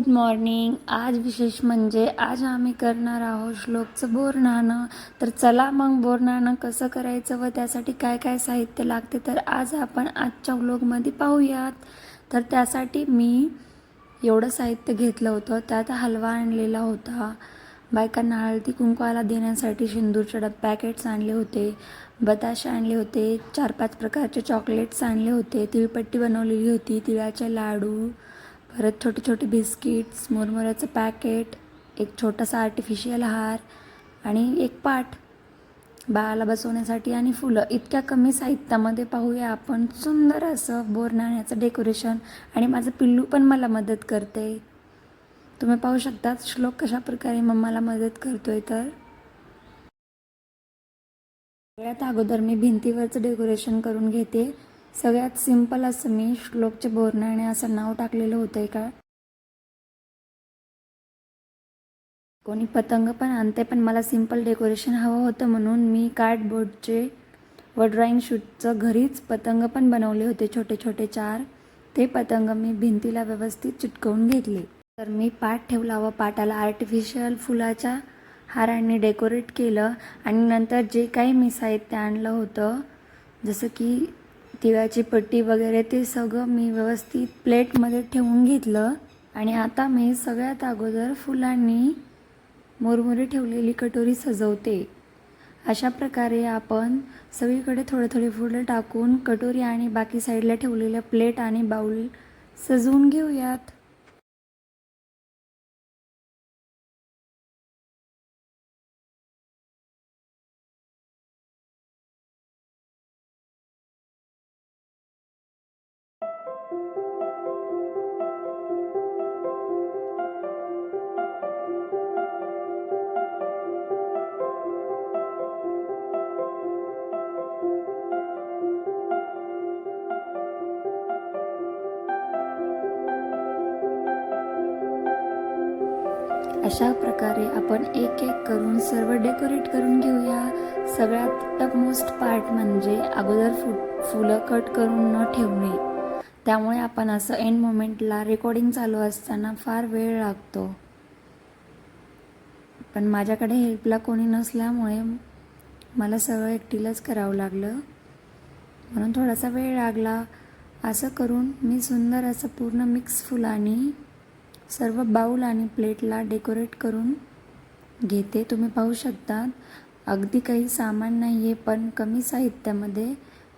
Good morning आज विशेष म्हणजे आज आम्ही करणार आहोत श्लोकचं बोरनाणं तर चला मग बोरनाणं कसं करायचं व त्यासाठी काय काय साहित्य लागते तर आज आपण आजच्या व्लॉगमध्ये पाहूयात. तर त्यासाठी मी एवढं साहित्य घेतलं होतं. त्यात हलवा आणलेला होता. बायकांना हळदी कुंकवाला देण्यासाठी सिंदूरचे डब पॅकेट्स आणले होते. बताशे आणले होते. चार पाच प्रकारचे चॉकलेट्स आणले होते. तिळपट्टी बनवलेली होती. तिळाचे लाडू. परत छोटे छोटे बिस्किट्स मुरमुऱ्याचं पॅकेट एक छोटासा आर्टिफिशियल हार आणि एक पाट. बाळाला बसवण्यासाठी आणि फुलं. इतक्या कमी साहित्यामध्ये पाहूया आपण. सुंदर असं बोरनाण्याचं डेकोरेशन आणि माझं पिल्लू पण मला मदत करते. तुम्ही पाहू शकता श्लोक कशा प्रकारे मम्माला मदत करतोय तर. सगळ्यात अगोदर मी भिंतीवरचं डेकोरेशन करून घेते. सगळ्यात सिंपल असं मी श्लोकचे बोरनाणे असं नाव टाकलेलं होतं का कोणी पतंग पण आणते पण मला सिंपल डेकोरेशन हवं होतं म्हणून मी कार्डबोर्डचे व ड्रॉइंग शूटचं घरीच पतंग पण बनवले होते छोटे छोटे चार. ते पतंग मी भिंतीला व्यवस्थित चिटकवून घेतले. तर मी पाट ठेवला व पाटाला आर्टिफिशियल फुलाच्या हारांनी डेकोरेट केलं आणि नंतर जे काही मी साहित्य आणलं होतं. जसं की तिळाची पट्टी वगैरे ते सगळं मी व्यवस्थित प्लेटमध्ये ठेवून घेतलं. आणि आता मी सगळ्यात अगोदर फुलांनी मुरमुरे ठेवलेली कटोरी सजवते. अशा प्रकारे आपण सगळीकडे थोडे थोडे फुलं टाकून कटोरी आणि बाकी साईडला ठेवलेल्या प्लेट आणि बाऊल सजवून घेऊयात. अशा प्रकारे आपण एक एक करून सर्व डेकोरेट करून घेऊया. सगळ्यात टपमोस्ट पार्ट म्हणजे अगोदर फु फुलं कट करून न ठेवणे. त्यामुळे आपण असं एंड मोमेंटला रेकॉर्डिंग चालू असताना फार वेळ लागतो. पण माझ्याकडे हेल्पला कोणी नसल्यामुळे मला सगळं एकटीलाच करावं लागलं. म्हणून थोडासा वेळ लागला. असं करून मी सुंदर असं पूर्ण मिक्स फुलांनी सर्व बाऊल आणि प्लेटला डेकोरेट करून घेते. तुम्ही पाहू शकता अगदी काही सामान नाही आहे पण कमी साहित्यामध्ये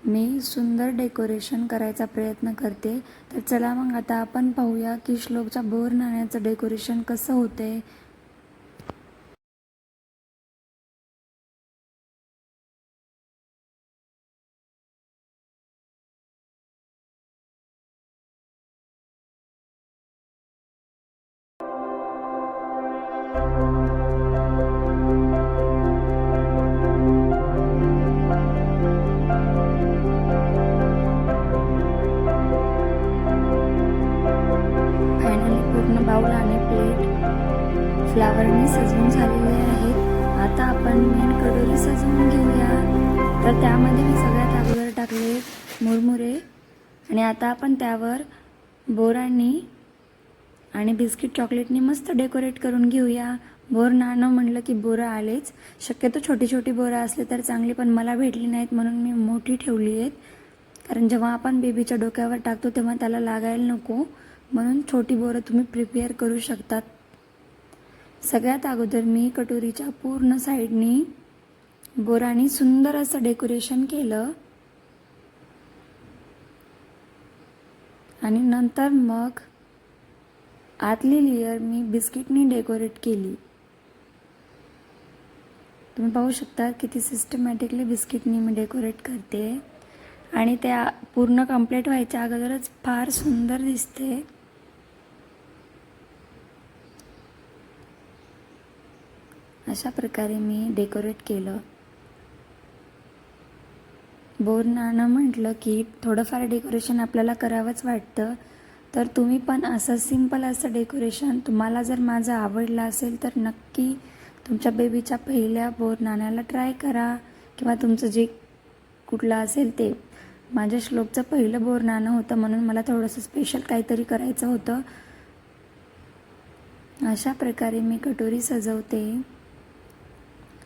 मी सुंदर डेकोरेशन करायचा प्रयत्न करते. तर चला मग आता आपण पाहूया की श्लोकच्या बोर नाण्याचं डेकोरेशन कसं होते तर त्यामध्ये मी सगळ्यात अगोदर टाकले मुरमुरे आणि आता आपण त्यावर बोरांनी आणि बिस्किट चॉकलेटनी मस्त डेकोरेट करून घेऊया. बोर नाणं म्हणलं की बोरं आलेच. शक्यतो छोटी छोटी बोरं असले तर चांगली पण मला भेटली नाहीत म्हणून मी मोठी ठेवली आहेत. कारण जेव्हा आपण बेबीच्या डोक्यावर टाकतो तेव्हा त्याला लागायला नको. म्हणून छोटी बोरं तुम्ही प्रिपेअर करू शकतात. सगळ्यात अगोदर मी कटोरीच्या पूर्ण साईडनी बोराने सुंदर असं डेकोरेशन केलं. आणि नंतर मग आतली लेयर मी बिस्किटनी डेकोरेट केली. तुम्ही पाहू शकता किती सिस्टमॅटिकली बिस्किटनी मी डेकोरेट करते. आणि त्या पूर्ण कंप्लीट व्हायच्या अगोदरच फार सुंदर दिसते. अशा प्रकारे मी डेकोरेट केलं. बोर नाणं म्हटलं की थोडंफार डेकोरेशन आपल्याला करावंच वाटतं. तर तुम्ही पण असं सिंपल असं डेकोरेशन तुम्हाला जर माझं आवडलं असेल तर नक्की तुमच्या बेबीच्या पहिल्या बोर नाण्याला ट्राय करा. किंवा तुमचं जे कुठलं असेल ते. माझ्या श्लोकचं पहिलं बोर नाणं होतं म्हणून मला थोडंसं स्पेशल काहीतरी करायचं होतं. अशा प्रकारे मी कटोरी सजवते.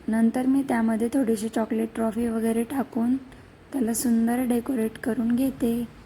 नंतर मी त्यामध्ये थोडीशी चॉकलेट ट्रॉफी वगैरे टाकून त्याला सुंदर डेकोरेट करून घेते.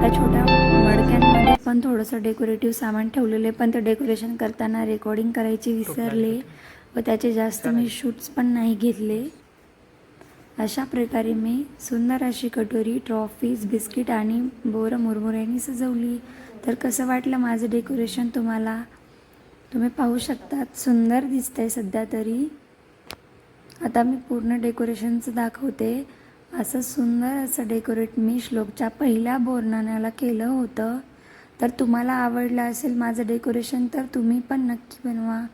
छोट्या छोट्या मडक्यांमध्ये पण थोडंसं डेकोरेटिव्ह सामान ठेवलेले पण ते डेकोरेशन करताना रेकॉर्डिंग करायची विसरले व त्याचे जास्त मी शूट्स पण नाही घेतले. अशा प्रकारे मी सुंदर अशी कटोरी ट्रॉफीज बिस्किट आणि बोरं मुरमुऱ्यांनी सजवली. तर कसं वाटलं माझं डेकोरेशन तुम्हाला? तुम्ही पाहू शकतात सुंदर दिसतंय सध्या तरी. आता मी पूर्ण डेकोरेशनचं दाखवते. असं सुंदर असं डेकोरेट मी श्लोकच्या पहिल्या बोरनाण्याला केलं होतं. तर तुम्हाला आवडलं असेल माझं डेकोरेशन तर तुम्ही पण नक्की बनवा.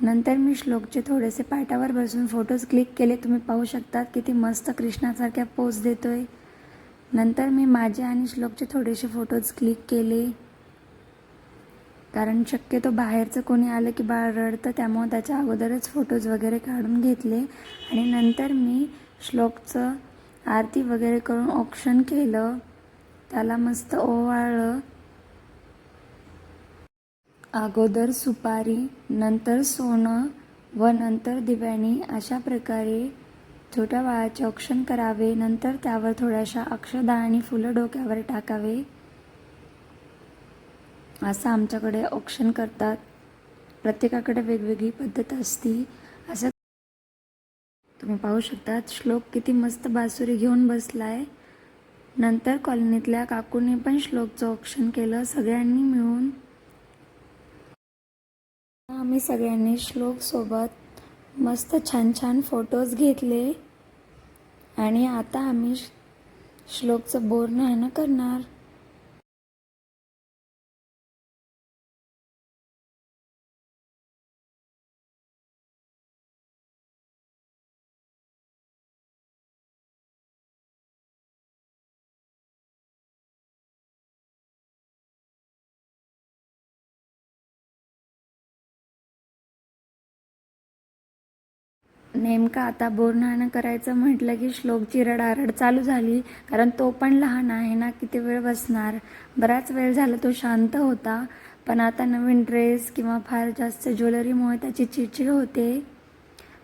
नंतर मी श्लोकचे थोडेसे पाटावर बसून फोटोज क्लिक केले. तुम्ही पाहू शकतात किती मस्त कृष्णासारख्या पोज देतोय. नंतर मी माझे आणि श्लोकचे थोडेसे फोटोज क्लिक केले. कारण शक्यतो बाहेरचं कोणी आलं की बाळ रडतं त्यामुळे त्याच्या अगोदरच फोटोज वगैरे काढून घेतले. आणि नंतर मी श्लोकचं आरती वगैरे करून ऑप्शन केलं. त्याला मस्त ओवाळलं. अगोदर सुपारी नंतर सोनं व नंतर दिव्यानी अशा प्रकारे छोट्या बाळाचे औक्षण करावे. नंतर त्यावर थोड्याशा अक्षदा आणि फुलं डोक्यावर टाकावे. असं आमच्याकडे औक्षण करतात. प्रत्येकाकडे वेगवेगळी पद्धत असती. तुम्ही पाहू शकता श्लोक किती मस्त बासुरी घेऊन बसला आहे नंतर कॉलनीतल्या काकूने पण श्लोकचं औक्षण केलं सगळ्यांनी मिळून. आम्ही सगळ्यांनी श्लोक सोबत मस्त छान छान फोटोज घेतले. आणि आता आम्ही श्लोकचं बोरनाणं करणार? नेमकं आता बोरनाणं करायचं म्हटलं की श्लोकची रडारड चालू झाली कारण तो पण लहान आहे ना किती वेळ बसणार? बराच वेळ झाला तो शांत होता पण आता नवीन ड्रेस किंवा फार जास्त ज्वेलरीमुळे त्याची चिडचिड होते.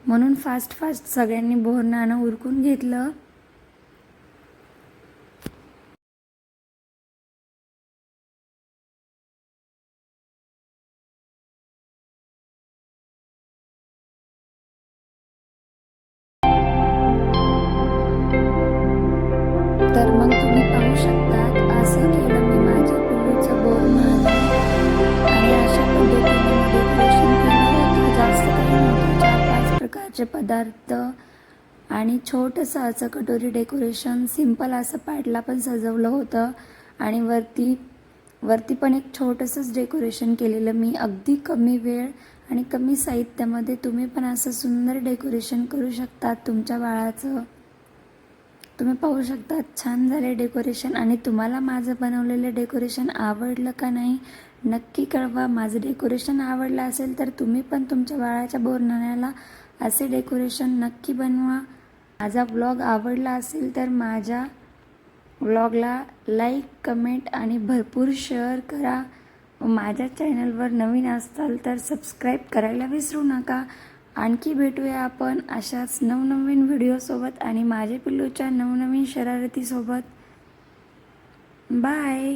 म्हणून फास्ट फास्ट सगळ्यांनी बोरनाणं उरकून घेतलं. पदार्थ आणि छोटंसं असं कटोरी डेकोरेशन सिंपल असं पॅडला पण सजवलं होतं आणि वरती वरती पण एक छोटंसंच डेकोरेशन केलेलं. मी अगदी कमी वेळ आणि कमी साहित्यामध्ये तुम्ही पण असं सुंदर डेकोरेशन करू शकतात तुमच्या बाळाचं. तुम्ही पाहू शकता छान झाले डेकोरेशन. आणि तुम्हाला माझं बनवलेलं डेकोरेशन आवडलं का नाही नक्की कळवा. माझं डेकोरेशन आवडलं असेल तर तुम्ही पण तुमच्या बाळाच्या बोरणाऱ्याला असे डेकोरेशन नक्की बनवा. माझा ब्लॉग आवडला असेल तर माझ्या व्लॉगला लाईक कमेंट आणि भरपूर शेअर करा. माझ्या चॅनलवर नवीन असताल तर सबस्क्राईब करायला विसरू नका. आणखी भेटूया आपण अशाच नवनवीन व्हिडिओसोबत आणि माझे पिल्लूच्या नवनवीन शरारतीसोबत बाय